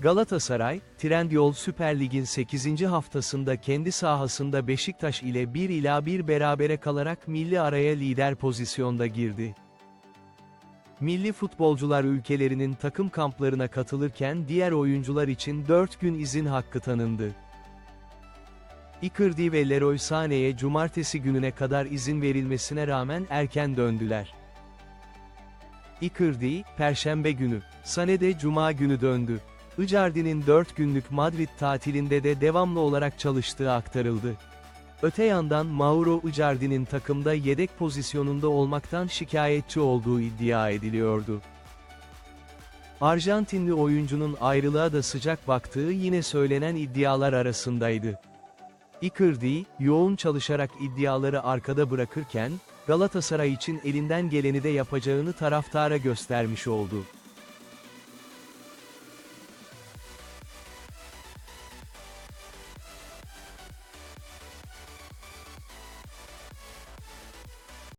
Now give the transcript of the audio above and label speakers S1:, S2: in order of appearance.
S1: Galatasaray, Trendyol Süper Lig'in 8. haftasında kendi sahasında Beşiktaş ile 1 ila 1 berabere kalarak milli araya lider pozisyonda girdi. Milli futbolcular ülkelerinin takım kamplarına katılırken diğer oyuncular için 4 gün izin hakkı tanındı. Icardi ve Leroy Sané'ye cumartesi gününe kadar izin verilmesine rağmen erken döndüler. Icardi, Perşembe günü, Sané de Cuma günü döndü. Icardi'nin 4 günlük Madrid tatilinde de devamlı olarak çalıştığı aktarıldı. Öte yandan Mauro Icardi'nin takımda yedek pozisyonunda olmaktan şikayetçi olduğu iddia ediliyordu. Arjantinli oyuncunun ayrılığa da sıcak baktığı yine söylenen iddialar arasındaydı. Icardi, yoğun çalışarak iddiaları arkada bırakırken, Galatasaray için elinden geleni de yapacağını taraftara göstermiş oldu.